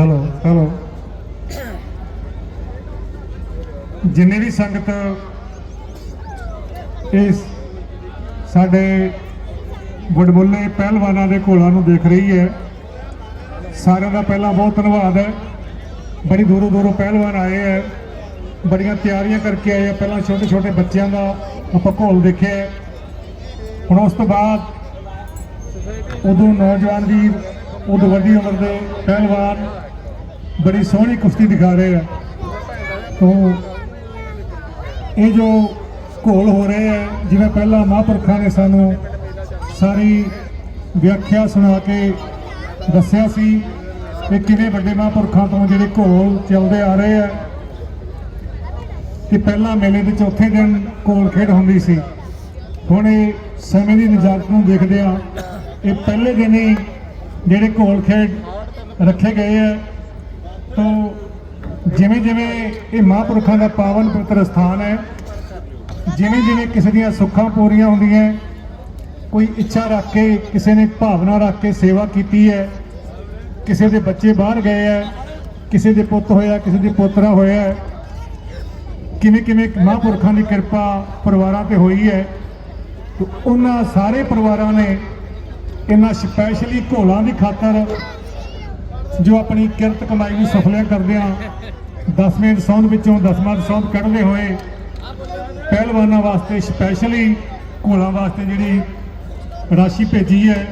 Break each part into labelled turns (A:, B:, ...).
A: Hello hello ਜਿੰਨੀ ਵੀ ਸੰਗਤ ਇਸ ਸਾਡੇ ਵਡਮੁੱਲੇ ਪਹਿਲਵਾਨਾਂ ਦੇ ਘੋਲਾਂ ਨੂੰ ਦੇਖ ਰਹੀ ਹੈ, ਸਾਰਿਆਂ ਦਾ ਪਹਿਲਾਂ ਬਹੁਤ ਧੰਨਵਾਦ ਹੈ। ਬੜੀ ਦੂਰੋਂ ਦੂਰੋਂ ਪਹਿਲਵਾਨ ਆਏ ਹੈ, ਬੜੀਆਂ ਤਿਆਰੀਆਂ ਕਰਕੇ ਆਏ ਆ ਪਹਿਲਾਂ ਛੋਟੇ ਛੋਟੇ ਬੱਚਿਆਂ ਦਾ ਆਪਾਂ ਘੋਲ ਦੇਖਿਆ ਹੁਣ ਉਸ ਤੋਂ ਬਾਅਦ ਉਦੋਂ ਨੌਜਵਾਨ ਵੀਰ, ਉਦੋਂ ਵੱਡੀ ਉਮਰ ਦੇ ਪਹਿਲਵਾਨ ਬੜੀ ਸੋਹਣੀ ਕੁਸ਼ਤੀ ਦਿਖਾ ਰਹੇ ਆ। ਤੋਂ ਇਹ ਜੋ ਘੋਲ ਹੋ ਰਹੇ ਹੈ ਜਿਵੇਂ ਪਹਿਲਾਂ ਮਹਾਂਪੁਰਖਾਂ ਨੇ ਸਾਨੂੰ ਸਾਰੀ ਵਿਆਖਿਆ ਸੁਣਾ ਕੇ ਦੱਸਿਆ ਸੀ ਕਿ ਕਿਵੇਂ ਵੱਡੇ ਮਹਾਂਪੁਰਖਾਂ ਤੋਂ ਜਿਹੜੇ ਘੋਲ ਚੱਲਦੇ ਆ ਰਹੇ ਆ, ਕਿ ਪਹਿਲਾਂ ਮੇਲੇ ਦੇ ਚੌਥੇ ਦਿਨ ਘੋਲ ਖੇਡ ਹੁੰਦੀ ਸੀ। ਹੁਣ ਇਹ ਸਮੇਂ ਦੀ ਨਜਾਕਤ ਨੂੰ ਦੇਖਦੇ ਆ, ਇਹ ਪਹਿਲੇ ਦਿਨ ਹੀ ਜਿਹੜੇ ਘੋਲ ਖੇਡ ਰੱਖੇ ਗਏ ਆ। ਜਿਵੇਂ ਜਿਵੇਂ ਇਹ ਮਹਾਂਪੁਰਖਾਂ ਦਾ ਪਾਵਨ ਪਵਿੱਤਰ ਸਥਾਨ ਹੈ, ਜਿਵੇਂ ਜਿਵੇਂ ਕਿਸੇ ਦੀਆਂ ਸੁੱਖਾਂ ਪੂਰੀਆਂ ਹੁੰਦੀਆਂ ਕੋਈ ਇੱਛਾ ਰੱਖ ਕੇ, ਕਿਸੇ ਨੇ ਭਾਵਨਾ ਰੱਖ ਕੇ ਸੇਵਾ ਕੀਤੀ ਹੈ, ਕਿਸੇ ਦੇ ਬੱਚੇ ਬਾਹਰ ਗਏ ਹੈ, ਕਿਸੇ ਦੇ ਪੁੱਤ ਹੋਇਆ, ਕਿਸੇ ਦੀ ਪੋਤਰਾ ਹੋਇਆ ਕਿਵੇਂ ਕਿਵੇਂ ਮਹਾਂਪੁਰਖਾਂ ਦੀ ਕਿਰਪਾ ਪਰਿਵਾਰਾਂ ਤੇ ਹੋਈ ਹੈ ਉਹਨਾਂ ਸਾਰੇ ਪਰਿਵਾਰਾਂ ਨੇ ਇਹਨਾਂ ਸਪੈਸ਼ਲੀ ਘੋਲਾਂ ਦੀ ਖਾਤਰ ਜੋ ਆਪਣੀ ਕਿਰਤ ਕਮਾਈ ਨੂੰ ਸਫਲਿਆ ਕਰਦਿਆਂ ਦਸਵੇਂ ਦਸੌਂਦ ਵਿੱਚੋਂ ਦਸਵਾਂ ਦਸੌਂਦ ਕੱਢਦੇ ਹੋਏ ਪਹਿਲਵਾਨਾਂ ਵਾਸਤੇ ਸਪੈਸ਼ਲੀ ਘੋਲਾਂ ਵਾਸਤੇ ਜਿਹੜੀ ਰਾਸ਼ੀ ਭੇਜੀ ਹੈ,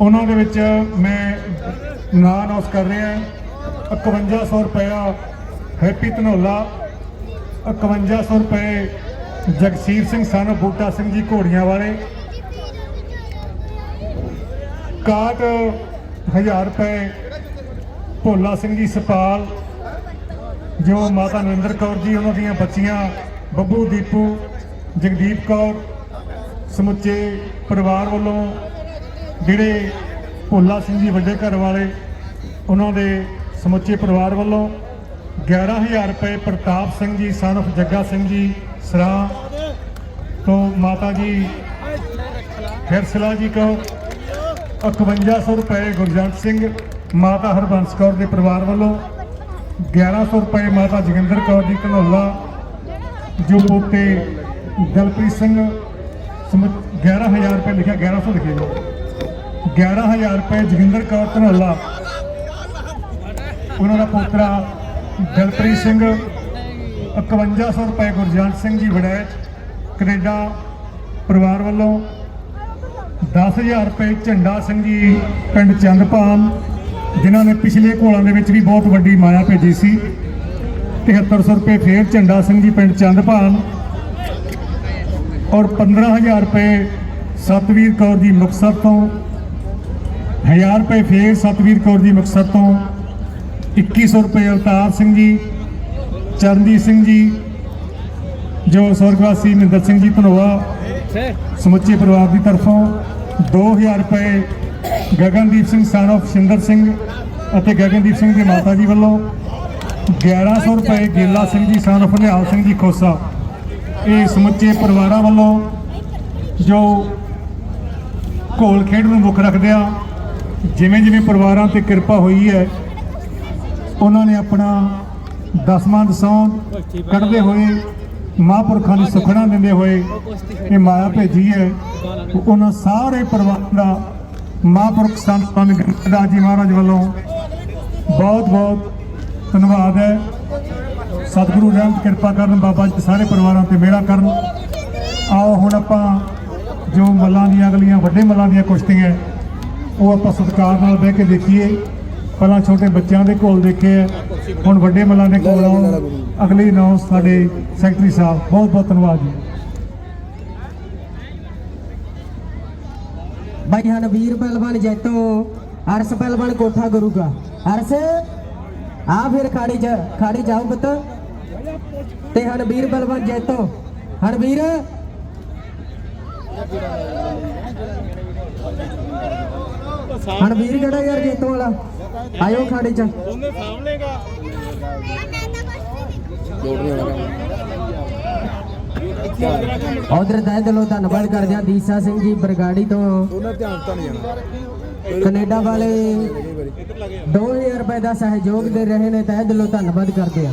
A: ਉਹਨਾਂ ਦੇ ਵਿੱਚ ਮੈਂ ਨਾਂ ਅਨਾਉਂਸ ਕਰ ਰਿਹਾ 5100 ਰੁਪਇਆ ਹੈਪੀ ਧਨੋਲਾ 5100 ਰੁਪਏ ਜਗਸੀਰ ਸਿੰਘ ਸਨ ਬੂਟਾ ਸਿੰਘ ਜੀ ਘੋੜੀਆਂ ਵਾਲੇ। 61000 ਰੁਪਏ ਭੋਲਾ ਸਿੰਘ ਜੀ ਸਪਾਲ, ਜੋ ਮਾਤਾ ਨਰਿੰਦਰ ਕੌਰ ਜੀ, ਉਹਨਾਂ ਦੀਆਂ ਬੱਚੀਆਂ ਬੱਬੂ, ਦੀਪੂ, ਜਗਦੀਪ ਕੌਰ, ਸਮੁੱਚੇ ਪਰਿਵਾਰ ਵੱਲੋਂ ਜਿਹੜੇ ਭੋਲਾ ਸਿੰਘ ਜੀ ਵੱਡੇ ਘਰ ਵਾਲੇ, ਉਹਨਾਂ ਦੇ ਸਮੁੱਚੇ ਪਰਿਵਾਰ ਵੱਲੋਂ 11000 ਰੁਪਏ ਪ੍ਰਤਾਪ ਸਿੰਘ ਜੀ, son of ਜੱਗਾ ਸਿੰਘ ਜੀ, ਸਰਾਂ ਤੋਂ ਮਾਤਾ ਜੀ ਫਿਰਸਲਾ ਜੀ ਕੋ 5100 ਰੁਪਏ ਗੁਰਜੰਟ ਸਿੰਘ ਮਾਤਾ ਹਰਬੰਸ ਕੌਰ ਦੇ ਪਰਿਵਾਰ ਵੱਲੋਂ 1100 ਰੁਪਏ ਮਾਤਾ ਜੋਗਿੰਦਰ ਕੌਰ ਜੀ ਧਨੌਲਾ ਜੋ ਪੋਤੇ ਦਲਪ੍ਰੀਤ ਸਿੰਘ ਸਮੁ- 11000 ਰੁਪਏ ਲਿਖਿਆ 1100 ਲਿਖਿਆ 11000 ਰੁਪਏ ਜੋਗਿੰਦਰ ਕੌਰ ਧਨੌਲਾ ਉਹਨਾਂ ਦਾ ਪੋਤਰਾ ਦਲਪ੍ਰੀਤ ਸਿੰਘ 5100 ਰੁਪਏ ਗੁਰਜੰਟ ਸਿੰਘ ਜੀ ਵੜੈਚ ਕੈਨੇਡਾ ਪਰਿਵਾਰ ਵੱਲੋਂ 10000 ਰੁਪਏ ਝੰਡਾ ਸਿੰਘ ਜੀ ਪਿੰਡ ਚੰਦਪਾਲ ਜਿਨ੍ਹਾਂ ਨੇ ਪਿਛਲੇ ਘੋਲਾਂ ਦੇ ਵਿੱਚ ਵੀ ਬਹੁਤ ਵੱਡੀ ਮਾਇਆ ਭੇਜੀ ਸੀ। 7300 ਰੁਪਏ ਫੇਰ ਝੰਡਾ ਸਿੰਘ ਜੀ ਪਿੰਡ ਚੰਦਪਾਲ ਔਰ 15000 ਰੁਪਏ ਸਤਵੀਰ ਕੌਰ ਜੀ ਮੁਕਤਸਰ ਤੋਂ 1000 ਰੁਪਏ ਫੇਰ ਸਤਵੀਰ ਕੌਰ ਜੀ ਮੁਕਤਸਰ ਤੋਂ 2100 ਰੁਪਏ ਅਵਤਾਰ ਸਿੰਘ ਜੀ, ਚਰਨਜੀਤ ਸਿੰਘ ਜੀ, ਜੋ ਸਵਰਗਵਾਸੀ ਮਹਿੰਦਰ ਸਿੰਘ ਜੀ ਧਨੋਆ ਸਮੁੱਚੇ ਪਰਿਵਾਰ ਦੀ ਤਰਫੋਂ 2000 ਰੁਪਏ ਗਗਨਦੀਪ ਸਿੰਘ ਸਨ of ਸ਼ਿੰਦਰ ਸਿੰਘ ਅਤੇ ਗਗਨਦੀਪ ਸਿੰਘ ਦੀ ਮਾਤਾ ਜੀ ਵੱਲੋਂ 1100 ਰੁਪਏ ਗੇਲਾ ਸਿੰਘ ਜੀ ਸਨ of ਨਿਹਾਲ ਸਿੰਘ ਜੀ ਖੋਸਾ, ਇਹ ਸਮੁੱਚੇ ਪਰਿਵਾਰਾਂ ਵੱਲੋਂ ਜੋ ਘੋਲ ਖੇਡ ਨੂੰ ਮੁੱਖ ਰੱਖਦਿਆਂ ਜਿਵੇਂ ਜਿਵੇਂ ਪਰਿਵਾਰਾਂ ਤੇ ਕਿਰਪਾ ਹੋਈ ਹੈ, ਉਹਨਾਂ ਨੇ ਆਪਣਾ ਦਸਵਾਂ ਦਸੌਂ ਕੱਢਦੇ ਹੋਏ, ਮਹਾਂਪੁਰਖਾਂ ਦੀ ਸੁਖਣਾ ਦਿੰਦੇ ਹੋਏ ਇਹ ਮਾਇਆ ਭੇਜੀ ਹੈ। ਉਹਨਾਂ ਸਾਰੇ ਪਰਿਵਾਰ ਦਾ ਮਹਾਂਪੁਰਖ ਸੰਤ ਪੰਨ ਗੁਰਦਾਸ ਜੀ ਮਹਾਰਾਜ ਵੱਲੋਂ ਬਹੁਤ ਬਹੁਤ ਧੰਨਵਾਦ ਹੈ। ਸਤਿਗੁਰੂ ਰਹਿਮਤ ਕਿਰਪਾ ਕਰਨ ਬਾਬਾ ਜੀ ਸਾਰੇ ਪਰਿਵਾਰਾਂ ਤੇ ਮਿਹਰਾਂ ਕਰਨ। ਆਓ ਹੁਣ ਆਪਾਂ ਜੋ ਮੱਲਾਂ ਦੀਆਂ ਅਗਲੀਆਂ ਵੱਡੇ ਮੱਲਾਂ ਦੀਆਂ ਕੁਸ਼ਤੀਆਂ ਉਹ ਆਪਾਂ ਸਤਿਕਾਰ ਨਾਲ ਬਹਿ ਕੇ ਦੇਖੀਏ। ਪਹਿਲਾਂ ਛੋਟੇ ਬੱਚਿਆਂ ਦੇ ਕੋਲ ਦੇਖੇ ਹੈ, ਹੁਣ ਵੱਡੇ ਮੱਲਾਂ ਦੇ ਕੋਲ ਆਓ ਅਗਲੀ ਨੌ ਸਾਡੇ ਸੈਕਟਰੀ ਸਾਹਿਬ, ਬਹੁਤ ਬਹੁਤ ਧੰਨਵਾਦ ਜੀ।
B: ਭਾਈ ਹਨ ਵੀਰ ਪਹਿਲਵਾਨ ਜੈਤੋ ਅਰਸ ਪਹਿਲਵਾਨ ਕੋਠਾ ਗੁਰੂਗਾ ਅਰਸ ਆ ਫਿਰ ਖਾੜੀ ਚ ਖਾੜੀ ਜਾਓ ਪੁੱਤ। ਤੇ ਹਨ ਵੀਰ ਪਹਿਲਵਾਨ ਜੈਤੋ ਹਨ ਵੀਰ। ਹਨ ਵੀਰ ਕਿਹੜਾ ਯਾਰ ਜੈਤੋ ਵਾਲਾ? ਆਇਓ ਖਾੜੀ ਚ। ਉਧਰ ਤਹਿ ਦਿਲੋਂ ਧੰਨਵਾਦ ਕਰਦੇ ਹਾਂ ਦੀਸਾ ਸਿੰਘ ਜੀ ਬਰਗਾੜੀ ਤੋਂ।
C: ਉਹਨਾਂ ਧਿਆਨ ਤਾਂ ਨਹੀਂ ਜਾਣਾ।
B: ਕੈਨੇਡਾ ਵਾਲੇ 2000 ਰੁਪਏ ਦਾ ਸਹਿਯੋਗ ਦੇ ਰਹੇ ਨੇ ਤਹਿ ਦਿਲੋਂ ਧੰਨਵਾਦ ਕਰਦੇ ਆ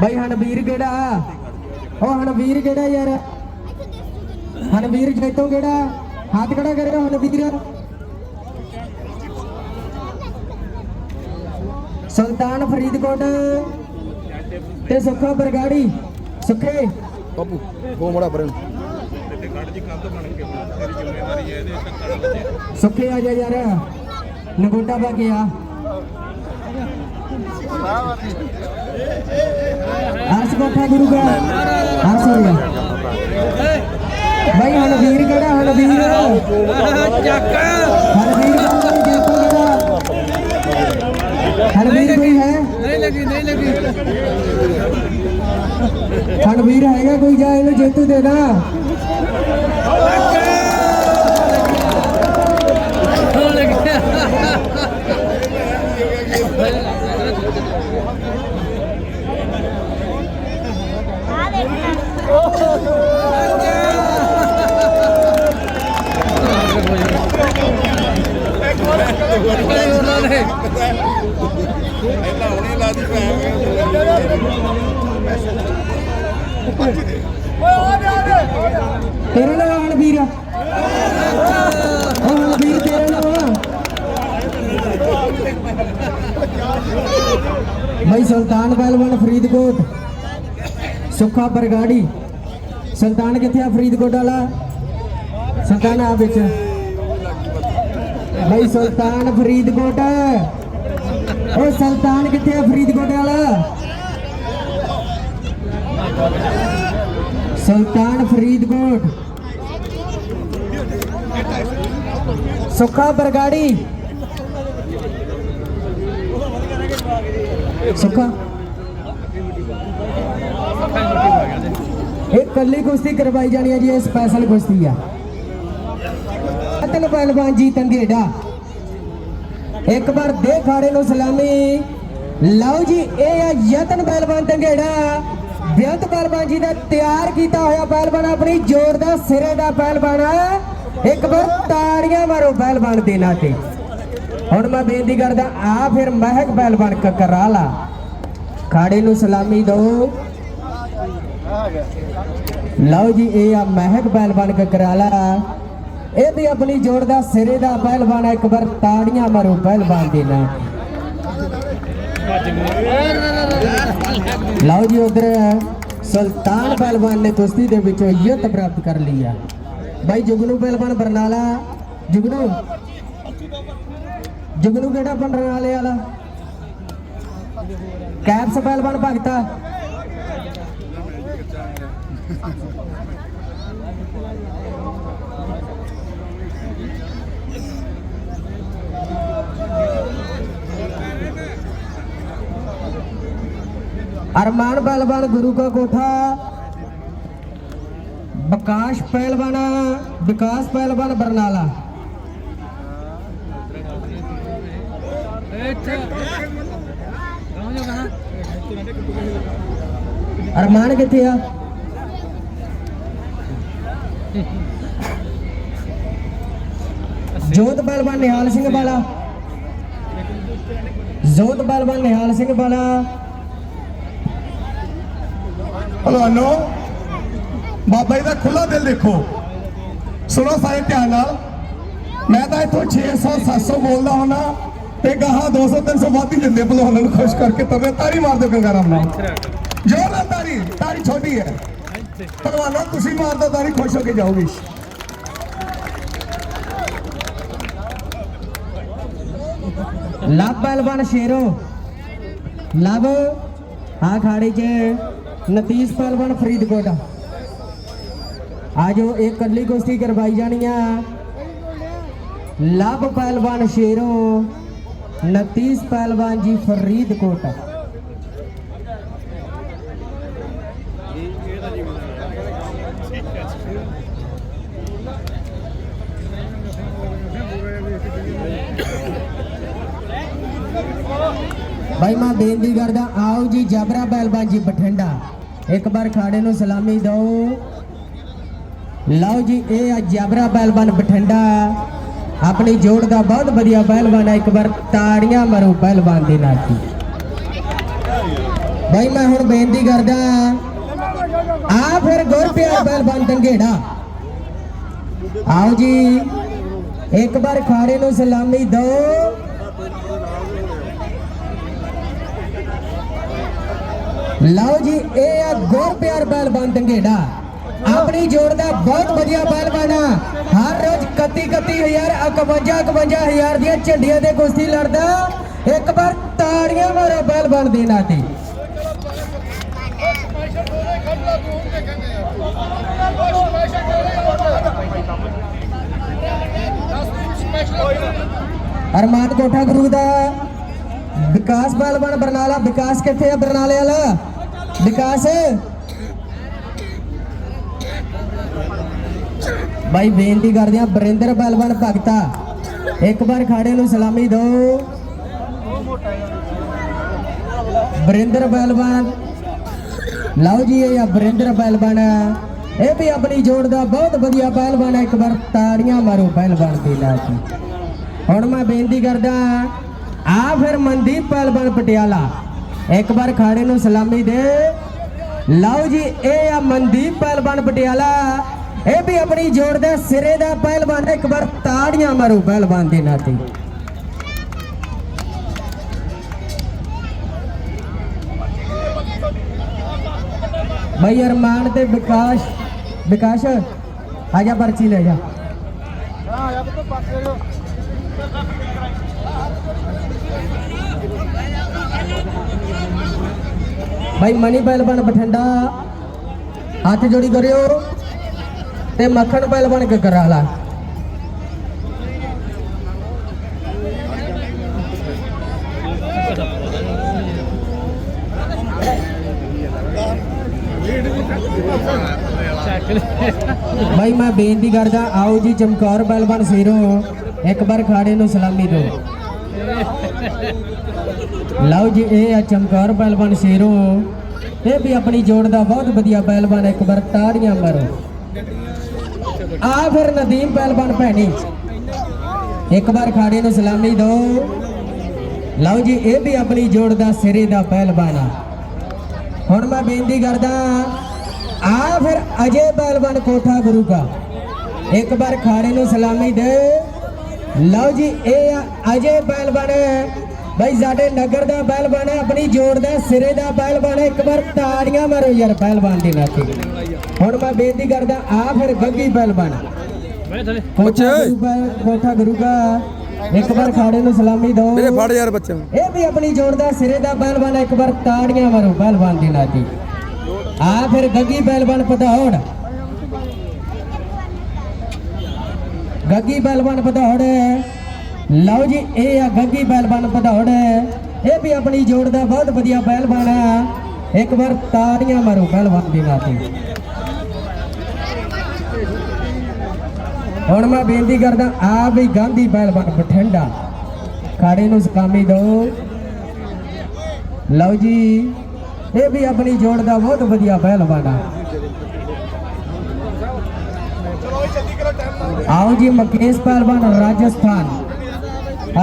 B: ਬਈ ਹਣਵੀਰ ਕਿਹੜਾ? ਉਹ ਹਣਵੀਰ ਕਿਹੜਾ ਯਾਰ? ਹਣਵੀਰ ਜੈਤੋ ਕਿਹੜਾ? ਹੱਥ ਖੜਾ ਕਰਿਓ ਹਣਵੀਰ ਸੁਲਤਾਨ ਫਰੀਦਕੋਟ। ਤੇ ਸੁੱਖਾ ਬਰਗਾੜੀ ਸੁੱਖੇ।
C: ਬਾਪੂ ਉਹ ਮੋੜਾ ਪਰਨ
B: ਸੁੱਖੇ ਆ ਜਾ ਯਾਰ ਨਗੋਟਾ ਪਾ ਕੇ ਆ। ਅਰਸ ਕੋਠਾ ਗੁਰੂ ਦਾ ਅਰਸ ਹੋ ਗਿਆ। ਭਾਈ ਹਣ ਵੀਰ ਕਿਹੜਾ ਹਣ ਵੀਰ?
D: ਚੱਕ।
B: ਹਣ ਵੀਰ ਹਣ ਵੀਰ ਕੋਈ ਹੈ?
D: ਨਹੀਂ ਲੱਗੀ ਨਹੀਂ ਲੱਗੀ।
B: ਹਣ ਵੀਰ ਹੈਗਾ ਕੋਈ ਜਾ ਇਹਨੂੰ ਜੇਤੂ ਦੇਣਾ
D: ਹੋ ਲੱਗਿਆ
B: ਤੇਰੇ ਨਾਲ ਹਣ ਵੀਰ। ਉਹ ਵੀਰ ਤੇਰੇ ਨਾਲ। ਭਾਈ ਸੁਲਤਾਨ ਪਹਿਲਵਾਨ ਫਰੀਦਕੋਟ, ਸੁੱਖਾ ਬਰਗਾੜੀ। ਸੁਲਤਾਨ ਕਿੱਥੇ ਆ ਫਰੀਦਕੋਟ ਵਾਲਾ? ਸੁਲਤਾਨ ਆ ਵਿੱਚ। ਭਾਈ ਸੁਲਤਾਨ ਫਰੀਦਕੋਟ। ਉਹ ਸੁਲਤਾਨ ਕਿੱਥੇ ਆ ਫਰੀਦਕੋਟ ਵਾਲਾ? ਸੁਲਤਾਨ ਫਰੀਦਕੋਟ। ਸੁੱਖਾ ਬਰਗਾੜੀ। ਸੁੱਖਾ। ਇਹ ਕੱਲੀ ਕੁਸ਼ਤੀ ਕਰਵਾਈ ਜਾਣੀ ਹੈ ਜੀ, ਇਹ ਸਪੈਸ਼ਲ ਕੁਸ਼ਤੀ ਆ। ਤਨ ਪਹਿਲਵਾਨ ਜੀ ਤੰਗੇੜਾ ਇੱਕ ਵਾਰ ਦੇ ਖਾੜੇ ਨੂੰ ਸਲਾਮੀ। ਲਓ ਜੀ, ਇਹ ਆ ਯਤਨ ਪਹਿਲਵਾਨ ਤੰਗੇੜਾ ਬੇਅੰਤ ਪਹਿਲਵਾਨ ਜੀ ਦਾ ਤਿਆਰ ਕੀਤਾ ਹੋਇਆ ਪਹਿਲਵਾਨ ਆਪਣੀ ਜੋਰ ਦਾ ਸਿਰੇ ਦਾ ਪਹਿਲਵਾਨ ਇੱਕ ਵਾਰ ਤਾੜੀਆਂ ਮਾਰੋ ਪਹਿਲਵਾਨ ਦੇ ਨਾਂ ਤੇ ਹੁਣ ਮੈਂ ਬੇਨਤੀ ਕਰਦਾ, ਆ ਫਿਰ ਮਹਿਕ ਪਹਿਲਵਾਨ ਕਕਰਾਲਾ। ਖਾੜੇ ਨੂੰ ਸਲਾਮੀ ਦਿਓ ਲਓ ਜੀ, ਇਹ ਆ ਮਹਿਕ ਪਹਿਲਵਾਨ ਕਕਰਾਲਾ। ਇਹ ਵੀ ਆਪਣੀ ਜੋੜ ਦਾ ਸਿਰੇ ਦਾ ਪਹਿਲਵਾਨ ਆ, ਇੱਕ ਵਾਰ ਤਾੜੀਆਂ ਮਾਰੋ ਪਹਿਲਵਾਨ ਦੇ ਨਾਂ ਲਓ ਜੀ ਉਧਰ ਸੁਲਤਾਨ ਪਹਿਲਵਾਨ ਨੇ ਕੁਸ਼ਤੀ ਦੇ ਵਿੱਚੋਂ ਜਿੱਤ ਪ੍ਰਾਪਤ ਕਰ ਲਈ ਆ। ਬਾਈ ਜੁਗਨੂ ਪਹਿਲਵਾਨ ਬਰਨਾਲਾ। ਜੁਗਨੂ ਜੁਗਨੂ ਕਿਹੜਾ ਬਰਨਾਲੇ ਵਾਲਾ? ਕੈਪਸ ਪਹਿਲਵਾਨ ਭਗਤਾ। अरमान पहलवान गुरु का कोठा बकाश पहलवान विकास पहलवान बरनाला। अरमान कितिया ਜੋਤ ਬਲਵਾਨ, ਨਿਹਾਲ ਸਿੰਘ ਬਾਲਾ। ਜੋਤ ਬਲਵਾਨ, ਨਿਹਾਲ ਸਿੰਘ ਬਾਲਾ।
A: ਹਲਾਨੋ ਬਾਬਾ ਜੀ ਦਾ ਖੁੱਲਾ ਦਿਲ ਦੇਖੋ। ਸੁਣੋ ਸਾਰੇ ਧਿਆਨ ਨਾਲ। ਮੈਂ ਤਾਂ ਇੱਥੋਂ 600 700 ਬੋਲਦਾ ਹੁੰਨਾ ਤੇ ਗਾਹਾਂ 200 300 ਵੱਧ ਹੀ ਲੈਂਦੇ ਭਲਵਾਨਾਂ ਨੂੰ ਖੁਸ਼ ਕਰਕੇ ਤਵੇ ਤਾਰੀ ਮਾਰ ਦਿਓ ਗੰਗਾਰਾਮ ਨਾਲ। ਜੋਰ ਨਾਲ ਤਾਰੀ ਤਾਰੀ ਛੋਟੀ ਹੈ। ਭਲਵਾਨਾਂ, ਤੁਸੀਂ ਮਾਰ ਦੋ ਤਾਰੀ ਖੁਸ਼ ਹੋ ਕੇ ਜਾਓਗੇ।
B: ਲਵ ਪਹਿਲਵਾਨ ਸ਼ੇਰੋ। ਲਵ ਆ ਖਾੜੇ 'ਚ ਨਤੀਸ਼ ਪਹਿਲਵਾਨ ਫਰੀਦਕੋਟ। ਆਜੋ, ਇਹ ਕੱਲੀ ਕੁਸ਼ਤੀ ਕਰਵਾਈ ਜਾਣੀ ਆ। ਲਵ ਪਹਿਲਵਾਨ ਸ਼ੇਰੋ, ਨਤੀਸ਼ ਪਹਿਲਵਾਨ ਜੀ ਫਰੀਦਕੋਟ ਭਾਈ ਮੈਂ ਬੇਨਤੀ ਕਰਦਾ ਆਓ ਜੀ ਜਬਰਾ ਪਹਿਲਵਾਨ ਜੀ ਬਠਿੰਡਾ। ਇੱਕ ਵਾਰ ਖਾੜੇ ਨੂੰ ਸਲਾਮੀ ਦਿਓ। ਲਓ ਜੀ, ਇਹ ਆ ਜਬਰਾ ਪਹਿਲਵਾਨ ਬਠਿੰਡਾ। ਆਪਣੀ ਜੋੜ ਦਾ ਬਹੁਤ ਵਧੀਆ ਪਹਿਲਵਾਨ ਹੈ ਇੱਕ ਵਾਰ ਤਾੜੀਆਂ ਮਾਰੋ ਪਹਿਲਵਾਨ ਦੇ ਨਾਲ ਜੀ। ਬਾਈ, ਮੈਂ ਹੁਣ ਬੇਨਤੀ ਕਰਦਾ ਆ ਫਿਰ ਗੁਰਪਿਆਰ ਪਹਿਲਵਾਨ ਦੰਗੇੜਾ। ਆਓ ਜੀ, ਇੱਕ ਵਾਰ ਖਾੜੇ ਨੂੰ ਸਲਾਮੀ ਦਿਓ। ਲਓ ਜੀ, ਇਹ ਆ ਗੁਰਪਿਆਰ ਪਹਿਲਵਾਨ ਦੰਗੇੜਾ ਆਪਣੀ ਜੋੜ ਦਾ ਬਹੁਤ ਵਧੀਆ ਪਹਿਲਵਾਨ ਆ ਹਰ ਰੋਜ਼ 31 31000 51 51000 ਦੀਆਂ ਝੰਡੀਆਂ ਤੇ ਕੁਸ਼ਤੀ ਲੜਦਾ। ਇੱਕ ਵਾਰ ਤਾੜੀਆਂ ਮਾਰੋ ਪਹਿਲਵਾਨ ਦੇ ਨਾਤੇ ਅਰਮਾਨ ਕੋਠਾ ਗੁਰੂ ਦਾ ਵਿਕਾਸ ਪਹਿਲਵਾਨ ਬਰਨਾਲਾ। ਵਿਕਾਸ ਕਿੱਥੇ ਆ ਬਰਨਾਲੇ ਵਾਲਾ? ਵਿਕਾਸ ਬਾਈ ਬੇਨਤੀ ਕਰਦੇ ਆ, ਬਰਿੰਦਰ ਪਹਿਲਵਾਨ ਭਗਤਾ। ਇੱਕ ਵਾਰ ਖਾੜੇ ਨੂੰ ਸਲਾਮੀ ਦਿਓ। ਬਰਿੰਦਰ ਪਹਿਲਵਾਨ ਲਓ ਜੀ, ਇਹ ਆ ਬਰਿੰਦਰ ਪਹਿਲਵਾਨ ਇਹ ਵੀ ਆਪਣੀ ਜੋੜ ਦਾ ਬਹੁਤ ਵਧੀਆ ਪਹਿਲਵਾਨ ਹੈ ਇੱਕ ਵਾਰ ਤਾੜੀਆਂ ਮਾਰੋ ਪਹਿਲਵਾਨ ਦੇ ਨਾਲ ਹੁਣ ਮੈਂ ਬੇਨਤੀ ਕਰਦਾ, ਆ ਫਿਰ ਮਨਦੀਪ ਪਹਿਲਵਾਨ ਪਟਿਆਲਾ। ਇੱਕ ਵਾਰ ਖਾੜੇ ਨੂੰ ਸਲਾਮੀ ਦੇ। ਲਓ ਜੀ, ਇਹ ਆ ਮਨਦੀਪ ਪਹਿਲਵਾਨ ਪਟਿਆਲਾ। ਇਹ ਵੀ ਆਪਣੀ ਜੋੜ ਦਾ ਸਿਰੇ ਦਾ ਪਹਿਲਵਾਨ ਇੱਕ ਵਾਰ ਤਾੜੀਆਂ ਮਾਰੋ ਪਹਿਲਵਾਨ ਦੇ ਨਾਤੇ ਬਈ ਅਰਮਾਨ ਤੇ ਵਿਕਾਸ ਵਿਕਾਸ, ਆ ਜਾ ਪਰਚੀ ਲੈ ਜਾ। ਭਾਈ ਮਨੀ ਪਹਿਲਵਾਨ ਬਠਿੰਡਾ। ਹੱਥ ਜੋੜੀ ਕਰਿਓ ਤੇ ਮੱਖਣ ਪਹਿਲਵਾਨ ਕਕਰਾਲਾ ਭਾਈ ਮੈਂ ਬੇਨਤੀ ਕਰਦਾ, ਆਓ ਜੀ ਚਮਕੌਰ ਪਹਿਲਵਾਨ ਸੀਰੋ ਇੱਕ ਵਾਰ ਖਾੜੇ ਨੂੰ ਸਲਾਮੀ ਦਿਓ। ਲਓ ਜੀ, ਇਹ ਆ ਚਮਕੌਰ ਪਹਿਲਵਾਨ ਸ਼ੇਰੋ। ਇਹ ਵੀ ਆਪਣੀ ਜੋੜ ਦਾ ਬਹੁਤ ਵਧੀਆ ਪਹਿਲਵਾਨ ਇੱਕ ਵਾਰ ਤਾੜੀਆਂ ਮਾਰੋ। ਆ ਫਿਰ ਨਦੀਮ ਪਹਿਲਵਾਨ ਭੈਣੀ। ਇੱਕ ਵਾਰ ਖਾੜੇ ਨੂੰ ਸਲਾਮੀ ਦਿਓ। ਲਓ ਜੀ, ਇਹ ਵੀ ਆਪਣੀ ਜੋੜ ਦਾ ਸਿਰੇ ਦਾ ਪਹਿਲਵਾਨ ਆ ਹੁਣ ਮੈਂ ਬੇਨਤੀ ਕਰਦਾ, ਆ ਫਿਰ ਅਜੇ ਪਹਿਲਵਾਨ ਕੋਠਾ ਗੁਰੂ ਦਾ। ਇੱਕ ਵਾਰ ਖਾੜੇ ਨੂੰ ਸਲਾਮੀ ਦੇ ਲਓ ਜੀ ਇਹ ਆ ਅਜੇ ਪਹਿਲਵਾਨ ਬਈ ਸਾਡੇ ਨਗਰ ਦਾ ਪਹਿਲਵਾਨ ਹੈ ਆਪਣੀ ਜੋੜ ਦਾ ਸਿਰੇ ਦਾ ਪਹਿਲਵਾਨ ਇੱਕ ਵਾਰ ਤਾੜੀਆਂ ਮਾਰੋ ਯਾਰ ਪਹਿਲਵਾਨ ਦੇ ਨਾਤੇ ਹੁਣ ਮੈਂ ਬੇਨਤੀ ਕਰਦਾ ਆ ਫਿਰ ਗੱਗੀ ਪਹਿਲਵਾਨ
D: ਥਲੇ
B: ਕੋਠਾ ਗੁਰੂ ਦਾ ਇੱਕ ਵਾਰ ਖਾੜੇ ਨੂੰ ਸਲਾਮੀ ਦਿਓ।
C: ਮੇਰੇ ਫੜ ਯਾਰ ਬੱਚੇ।
B: ਇਹ ਵੀ ਆਪਣੀ ਜੋੜ ਦਾ ਸਿਰੇ ਦਾ ਪਹਿਲਵਾਨ ਹੈ, ਇੱਕ ਵਾਰ ਤਾੜੀਆਂ ਮਾਰੋ ਪਹਿਲਵਾਨ ਦੇ ਨਾਤੇ ਆ ਫਿਰ ਗੱਗੀ ਪਹਿਲਵਾਨ ਪਧੌੜ ਗੱਗੀ ਪਹਿਲਵਾਨ ਪਧੌੜ ਲਓ ਜੀ, ਇਹ ਆ ਗੱਗੀ ਪਹਿਲਵਾਨ ਪਧੌੜ ਇਹ ਵੀ ਆਪਣੀ ਜੋੜ ਦਾ ਬਹੁਤ ਵਧੀਆ ਪਹਿਲਵਾਨ ਹੈ ਇੱਕ ਵਾਰ ਤਾੜੀਆਂ ਮਾਰੋ ਪਹਿਲਵਾਨ ਦੇ ਨਾਤੇ ਹੁਣ ਮੈਂ ਬੇਨਤੀ ਕਰਦਾ ਆ ਵੀ ਗਾਂਧੀ ਪਹਿਲਵਾਨ ਬਠਿੰਡਾ। ਖਾੜੇ ਨੂੰ ਸਕਾਮੀ ਦਿਓ। ਲਓ ਜੀ, ਇਹ ਵੀ ਆਪਣੀ ਜੋੜ ਦਾ ਬਹੁਤ ਵਧੀਆ ਪਹਿਲਵਾਨ ਆ। ਆਓ ਜੀ ਮਕੇਸ਼ ਪਹਿਲਵਾਨ ਰਾਜਸਥਾਨ।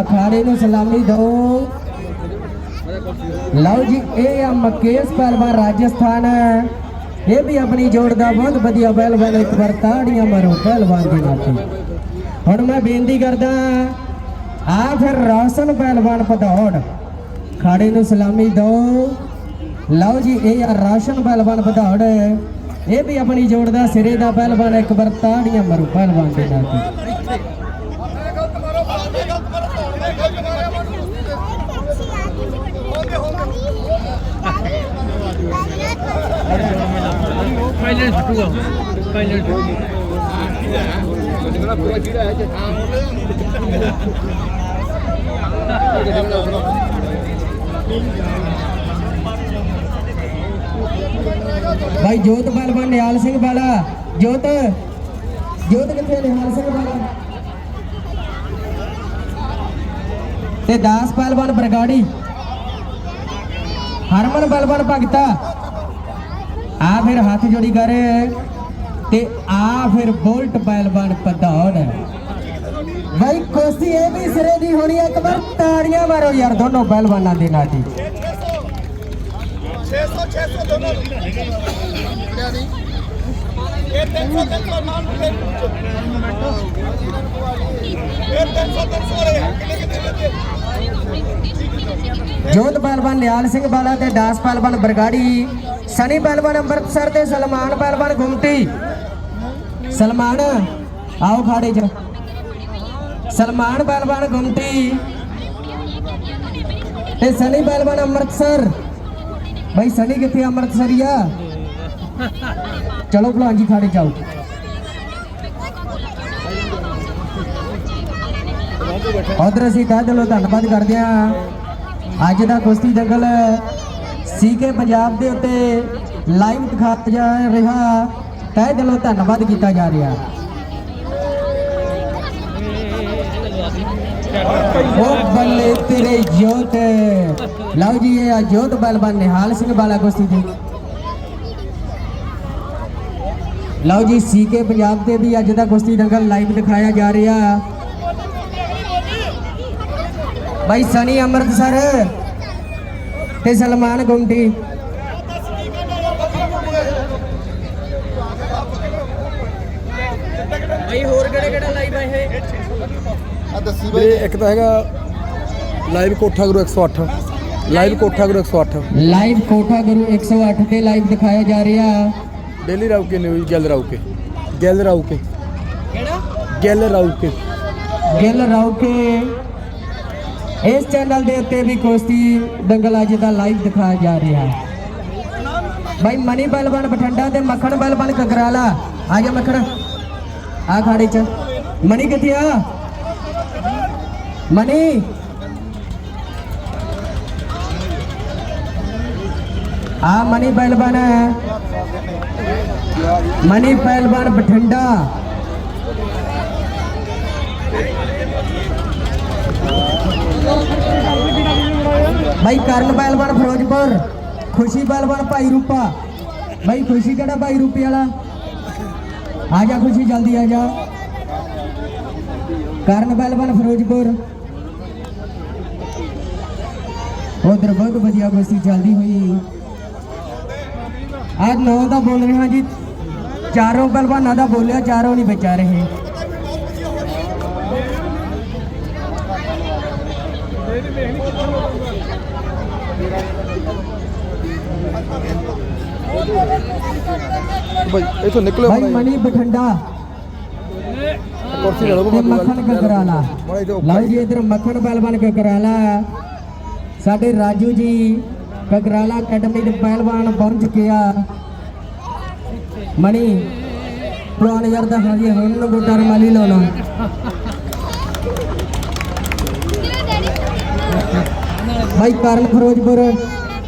B: ਅਖਾੜੇ ਨੂੰ ਸਲਾਮੀ ਦਿਓ। ਲਓ ਜੀ, ਇਹ ਆ ਮਕੇਸ਼ ਪਹਿਲਵਾਨ ਰਾਜਸਥਾਨ। ਇਹ ਵੀ ਆਪਣੀ ਜੋੜ ਦਾ ਬਹੁਤ ਵਧੀਆ ਪਹਿਲਵਾਨ, ਇੱਕ ਵਾਰ ਤਾੜੀਆਂ ਮਾਰੋ, ਪਹਿਲਵਾਨ ਦੇ ਨਾਤੇ ਹੁਣ ਮੈਂ ਬੇਨਤੀ ਕਰਦਾ ਆ ਫਿਰ ਰੌਸ਼ਨ ਪਹਿਲਵਾਨ ਪਧੌੜ ਖਾੜੇ ਨੂੰ ਸਲਾਮੀ ਦਿਓ। ਲਓ ਜੀ, ਇਹ ਆ ਰੌਸ਼ਨ ਪਹਿਲਵਾਨ ਪਧੌੜ ਇਹ ਵੀ ਆਪਣੀ ਜੋੜ ਦਾ ਸਿਰੇ ਦਾ ਪਹਿਲਵਾਨ, ਇੱਕ ਵਾਰ ਤਾੜੀਆਂ ਮਾਰੋ, ਪਹਿਲਵਾਨ ਦੇ ਨਾਤੇ
D: ਪਾਇਲਟ ਫਟੂਗਾ ਪਾਇਲਟ
B: ਭਾਈ ਜੋਤ ਪਹਿਲਵਾਨ ਨਿਹਾਲ ਸਿੰਘ ਵਾਲਾ ਜੋਤ ਜੋਤ ਕਿੱਥੇ ਨਿਹਾਲ ਸਿੰਘ ਵਾਲਾ ਤੇ ਦਾਸ ਪਹਿਲਵਾਨ ਬਰਗਾੜੀ। ਹਰਮਨ ਪਹਿਲਵਾਨ ਭਗਤਾ। ਆ ਫਿਰ ਹੱਥ ਜੋੜੀ ਕਰ। ਤੇ ਆ ਫਿਰ ਬੋਲਟ ਪਹਿਲਵਾਨ ਪਧੌੜ। ਭਾਈ ਕੋਸੀ, ਇਹ ਵੀ ਸਿਰੇ ਦੀ ਹੋਣੀ ਹੈ। ਇੱਕ ਵਾਰ ਤਾੜੀਆਂ ਮਾਰੋ ਯਾਰ, ਦੋਨੋਂ ਪਹਿਲਵਾਨਾਂ ਦੇ ਨਾਲ ਦੀ
C: 600 600 ਦੋਨੋਂ ਕਿਆ ਨਹੀਂ ਇਹ 300 300 ਨਾਮ ਇਹ 300 300 ਵਾਲੇ ਕਿੰਨੇ ਕਿੰਨੇ
B: ਜੋਤ ਪਹਿਲਵਾਨ ਲਿਆਲ ਸਿੰਘ ਬਾਲਾ ਤੇ ਦਾਸ ਪਹਿਲਵਾਨ ਬਰਗਾੜੀ, ਸਨੀ ਪਹਿਲਵਾਨ ਅੰਮ੍ਰਿਤਸਰ ਤੇ ਸਲਮਾਨ ਪਹਿਲਵਾਨ ਗੁੰਮਟੀ। ਸਲਮਾਨ, ਆਓ ਖਾੜੇ 'ਚ। ਸਲਮਾਨ ਪਹਿਲਵਾਨ ਗੁਮਟੀ ਤੇ ਸਨੀ ਪਹਿਲਵਾਨ ਅੰਮ੍ਰਿਤਸਰ। ਭਾਈ ਸਨੀ ਕਿੱਥੇ ਅੰਮ੍ਰਿਤਸਰੀਆ ਚਲੋ ਭਲਵਾਨ ਜੀ ਖਾੜੇ 'ਚ ਉਧਰ ਅਸੀਂ ਕਹਿ ਦਿਲੋਂ ਧੰਨਵਾਦ ਕਰਦੇ ਹਾਂ। ਅੱਜ ਦਾ ਕੁਸ਼ਤੀ ਦੰਗਲ ਸੀਕੇ ਪੰਜਾਬ ਦੇ ਉੱਤੇ ਲਾਈਵ ਦਿਖਾਇਆ ਜਾ ਰਿਹਾ। ਤਹਿ ਦਿਲੋਂ ਧੰਨਵਾਦ ਕੀਤਾ ਜਾ ਰਿਹਾ। ਉਹ ਬੱਲੇ ਤੇਰੇ ਜੋਤ। ਲਓ ਜੀ ਇਹ ਆ ਜੋਤ ਬਲਬਨ ਨਿਹਾਲ ਸਿੰਘ ਵਾਲਾ ਕੁਸ਼ਤੀ ਦੀ। ਲਓ ਜੀ ਸੀਕੇ ਪੰਜਾਬ ਤੇ ਵੀ ਅੱਜ ਦਾ ਕੁਸ਼ਤੀ ਦੰਗਲ ਲਾਈਵ ਦਿਖਾਇਆ ਜਾ ਰਿਹਾ। ਭਾਈ ਸਨੀ ਅੰਮ੍ਰਿਤਸਰ ਤੇ ਸਲਮਾਨ ਗੁੰਡੀ।
D: ਭਾਈ ਹੋਰ ਕਿਹੜੇ ਕਿਹੜਾ ਲਾਈਵ ਹੈ ਇਹ?
C: ਆ ਦੱਸੀ ਬਈ ਇੱਕ ਤਾਂ ਹੈਗਾ ਲਾਈਵ ਕੋਠਾ ਗੁਰੂ 108 ਲਾਈਵ ਕੋਠਾ ਗੁਰੂ 108
B: ਲਾਈਵ ਕੋਠਾ ਗੁਰੂ 108 ਤੇ ਲਾਈਵ ਦਿਖਾਇਆ ਜਾ ਰਿਹਾ।
C: ਡੇਲੀ ਰਾਉਕੇ ਨਿਊਜ਼ ਗੈਲ ਰਾਉਕੇ ਗੈਲ ਰਾਉਕੇ
D: ਕਿਹੜਾ?
C: ਗੈਲ ਰਾਉਕੇ
B: ਗਿੱਲ ਰੌਕੇ। ਇਸ ਚੈਨਲ ਦੇ ਉੱਤੇ ਵੀ ਕੁਸ਼ਤੀ ਦੰਗਲ ਅੱਜ ਦਾ ਲਾਈਵ ਦਿਖਾਇਆ ਜਾ ਰਿਹਾ। ਭਾਈ ਮਨੀ ਬਲਬਨ ਬਠੰਡਾ ਤੇ ਮੱਖਣ ਬਲਬਨ ਕਕਰਾਲਾ ਆ ਜਾ ਮੱਖਣ। ਆ ਖਾੜੇ ਚ। ਮਨੀ ਕਿੱਥੇ ਆ? ਮਨੀ। ਆ ਮਨੀ ਪਹਿਲਵਾਨ ਹੈ। ਮਨੀ ਪਹਿਲਵਾਨ ਬਠਿੰਡਾ। ਭਾਈ ਕਰਨ ਪਹਿਲਵਾਨ ਫਿਰੋਜ਼ਪੁਰ, ਖੁਸ਼ੀ ਪਹਿਲਵਾਨ ਭਾਈ ਰੂਪਾ। ਭਾਈ ਖੁਸ਼ੀ ਕਿਹੜਾ ਭਾਈ ਰੂਪੀ ਵਾਲਾ? ਆ ਜਾ ਖੁਸ਼ੀ, ਜਲਦੀ ਆ ਜਾ। ਕਰਨ ਪਹਿਲਵਾਨ ਫਿਰੋਜ਼ਪੁਰ। ਉਧਰ ਬਹੁਤ ਵਧੀਆ ਕੁਸ਼ਤੀ ਚੱਲਦੀ ਹੋਈ। ਅੱਜ ਨੌ ਦਾ ਬੋਲ ਰਿਹਾ ਜੀ। ਚਾਰੋਂ ਪਹਿਲਵਾਨਾਂ ਦਾ ਬੋਲਿਆ ਚਾਰੋਂ ਨਹੀਂ ਬਚਾ ਰਹੇ।
C: ਬਈ ਇਥੋਂ ਨਿਕਲੋ
B: ਭਾਈ ਮਨੀ ਬਠੰਡਾ।
C: ਕੁਰਸੀ ਲੈ ਲਓ
B: ਤੇ ਮੱਖਣ ਕਕਰਾਲਾ। ਲਓ ਜੀ ਇਧਰ ਮੱਖਣ ਪਹਿਲਵਾਨ ਕਕਰਾਲਾ। ਸਾਡੇ ਰਾਜੂ ਜੀ ਕਕਰਾਲਾ ਅਕੈਡਮੀ ਦੇ ਪਹਿਲਵਾਨ ਪਹੁੰਚ ਚੁੱਕੇ ਆ। ਮਣੀ ਪੁਰਾਣ ਯਾਰ ਦਾ ਹਾਂਜੀ ਹੁਣ ਨੂੰ ਗੋਟਾ ਰਮਾਲੀ ਲਾਉਣਾ। ਭਾਈ ਕਰਨ ਫਿਰੋਜ਼ਪੁਰ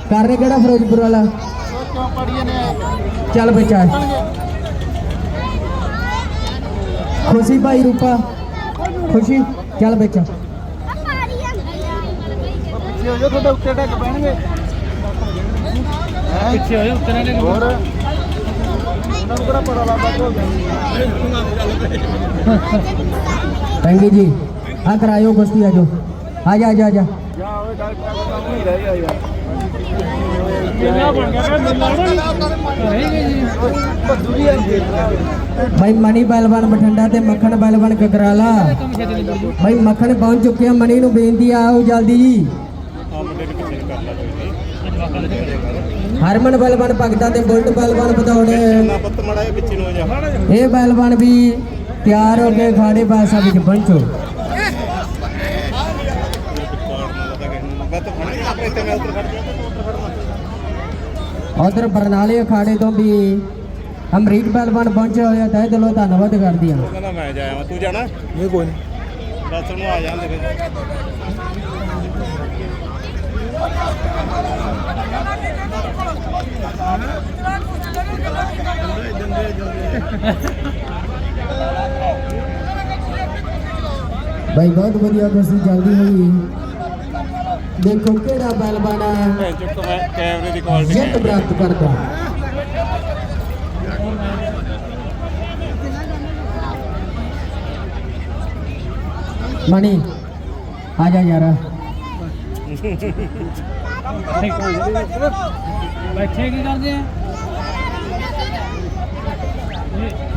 B: ਕਰਨ ਕਿਹੜਾ ਫਿਰੋਜ਼ਪੁਰ ਵਾਲਾ? ਚੱਲ ਬੱਚਾ ਖੁਸ਼ੀ ਭਾਈ ਰੂਪਾ ਖੁਸ਼ੀ ਚੱਲ ਬੱਚਾ
C: ਹੋ ਜਾ ਤੁਹਾਡੇ ਉੱਤੇ ਟੱਕ ਪੈਣਗੇ।
D: ਪਿੱਛੇ ਹੋਏ ਉੱਤਰਾਂ ਨੇ
C: ਹੋਰ? ਉਹਨਾਂ ਨੂੰ ਕਿਹੜਾ ਪਤਾ ਲੱਗਦਾ
B: ਟੰਗੀ ਜੀ ਆ ਕਰਾਇਓ ਕੁਸ਼ਤੀ ਆ ਜੋ। ਆ ਜਾ ਆ ਜਾ ਆ ਜਾ।
C: ਓਏ ਨਹੀਂ ਰਹਿ ਗਿਆ ਯਾਰ
B: ਭਾਈ ਮਣੀ ਪਹਿਲਵਾਨ ਬਠਿੰਡਾ ਤੇ ਮੱਖਣ ਪਹਿਲਵਾਨ ਕਕਰਾਲਾ। ਭਾਈ ਮੱਖਣ ਪਹੁੰਚ ਚੁੱਕੇ ਆ ਮਣੀ ਨੂੰ ਬੇਨਤੀ ਆ ਆਓ ਜਲਦੀ ਜੀ। ਹਰਮਨ ਪਹਿਲਵਾਨ ਭਗਤਾਂ ਤੇ ਬੁਲਟ ਪਹਿਲਵਾਨ ਬਧੌੜੇ
C: ਪੱਤ ਮੜਾ ਪਿੱਛੇ ਨੂੰ ਜਾ
B: ਇਹ ਪਹਿਲਵਾਨ ਵੀ ਤਿਆਰ ਹੋ ਕੇ ਖਾੜੇ ਪਾਸਾ ਵਿੱਚ ਪਹੁੰਚੋ। ਉਧਰ ਬਰਨਾਲੇ ਅਖਾੜੇ ਤੋਂ ਵੀ ਅਮਰੀਕ ਪਹਿਲਵਾਨ ਪਹੁੰਚੇ ਹੋਏ ਆ ਤਹਿ ਦਿਲੋਂ ਧੰਨਵਾਦ ਕਰਦੀ ਹਾਂ।
E: ਕਹਿੰਦਾ ਮੈਂ ਜਾਇਆ ਤੂੰ ਜਾਣਾ?
C: ਨਹੀਂ ਕੋਈ ਨਹੀਂ।
E: ਬਸ ਉਹਨੂੰ ਆ ਜਾਂਦੇ ਫਿਰ।
B: ਭਾਈ ਬਹੁਤ ਵਧੀਆ ਕੁਰਸੀ ਚੱਲਦੀ ਹੋਈ। ਦੇਖੋ ਕਿਹੜਾ ਬਲ
E: ਬਣਾ ਚੁੱਕ ਕੈਮਰੇ ਦੀ ਕੁਆਲਿਟੀ
B: ਜਿੱਤ ਪ੍ਰਾਪਤ ਕਰਦਾ। ਮਣੀ ਆ ਜਾ ਯਾਰ।
D: ਬੈਠੇ ਕੀ ਕਰਦੇ ਆ?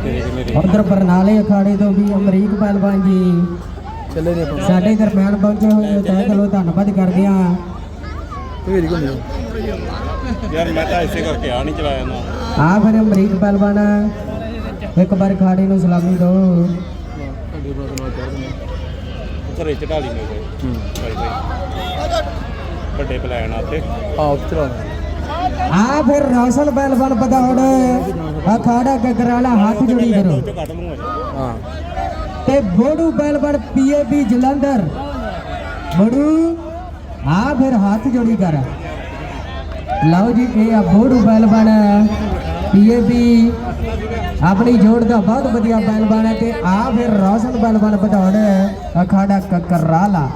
E: ਤੇਰੇ ਕਿੰਨੇ ਦੇ
B: ਉਧਰ ਬਰਨਾਲੇ ਅਖਾੜੇ ਤੋਂ ਵੀ ਅਮਰੀਕ ਪਹਿਲਵਾਨ ਜੀ
C: ਚੱਲੇ ਨੇ
B: ਸਾਡੇ ਦਰਮਿਆਨ ਪਹੁੰਚੇ ਹੋਏ ਹੋ ਤਹਿ ਦਿਲੋਂ ਧੰਨਵਾਦ ਕਰਦੇ ਹਾਂ।
C: ਭੇਜ ਘੁੰਮਿਓ
E: ਯਾਰ ਮੈਂ ਤਾਂ ਇਸੇ ਕਰਕੇ ਆ ਨਹੀਂ ਚਲਾਇਆ ਨਾ।
B: ਆ ਫਿਰ ਅਮਰੀਕ ਪਹਿਲਵਾਨ ਇੱਕ ਵਾਰ ਖਾੜੇ ਨੂੰ ਸਲਾਮੀ ਦਿਓ
E: ਘਰੇ ਚੜਾ ਲਈ ਮੇਰੇ ਬਾਈ ਵੱਡੇ ਪਲਾਨ ਆ ਉੱਤੇ
C: ਆ ਚਲਾ
B: ਆ ਫਿਰ ਰੌਸ਼ਨ ਪਹਿਲਵਾਨ ਪਧੌੜ ਅਖਾੜਾ ਗਗਰਾਲਾ ਹੱਥ ਜੋੜੀ ਕਰੋ।
C: ਹਾਂ
B: ਤੇ ਬੋੜੂ ਪਹਿਲਵਾਨ ਪੀਏਬੀ ਜਲੰਧਰ। ਬੋੜੂ, ਆ ਫਿਰ ਹੱਥ ਜੋੜੀ ਕਰ। ਲਓ ਜੀ, ਇਹ ਆ ਬੋੜੂ ਪਹਿਲਵਾਨ ਪੀਏਬੀ। ਆਪਣੀ ਜੋੜ ਦਾ ਬਹੁਤ ਵਧੀਆ ਪਹਿਲਵਾਨ ਹੈ ਤੇ ਆ ਫਿਰ ਰੌਸ਼ਨ ਪਹਿਲਵਾਨ ਪਧੌੜ ਅਖਾੜਾ ਕਕਰਾਲਾ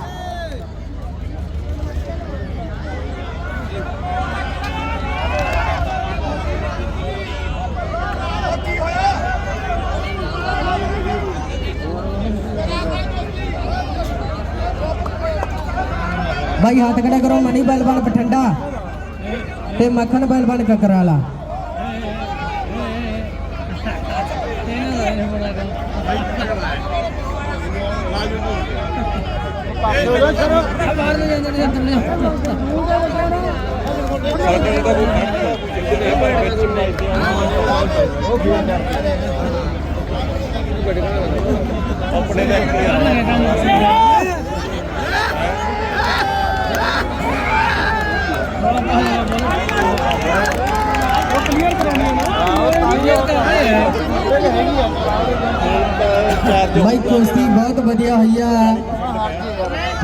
B: ਭਾਈ ਹੱਥ ਖੜਾ ਕਰੋ ਮਨੀ ਪਹਿਲਵਾਨ ਪਠੰਡਾ ਤੇ ਮੱਖਣ ਪਹਿਲਵਾਨ ਕਕਰਾਲਾ।
D: ਬਾਹਰ
E: ਆਪਣੇ ਦਾ ਇੱਕ ਯਾਰ ਚਾਰ ਜੋ
B: ਭਾਈ ਕੁਸ਼ਤੀ ਬਹੁਤ ਵਧੀਆ ਹੋਈ ਆ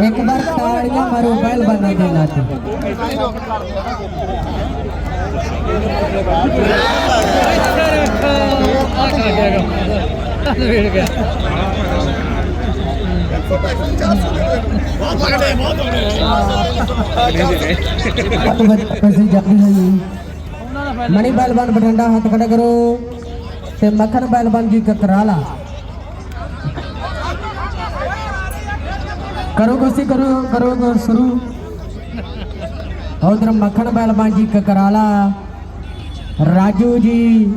B: ਇੱਕ ਵਾਰ ਤਾੜੀਆਂ ਮਾਰੋ ਪਹਿਲਵਾਨਾਂ ਦੇ ਨਾਤੇ
D: ਵੇੜ ਗਿਆ
B: ਬਹੁਤ ਵਧੀਆ ਮਣੀ ਪਹਿਲਵਾਨ ਬਠਿੰਡਾ, ਹੱਥ ਖੜਾ ਕਰੋ ਤੇ ਮੱਖਣ ਪਹਿਲਵਾਨ ਜੀ ਕਕਰਾਲਾ ਕਰੋ ਕੁਸ਼ਤੀ ਕਰੋ ਕਰੋ ਕਰੋ ਸ਼ੁਰੂ। ਉਧਰ ਮੱਖਣ ਪਹਿਲਵਾਨ ਜੀ ਕਕਰਾਲਾ ਰਾਜੂ ਜੀ,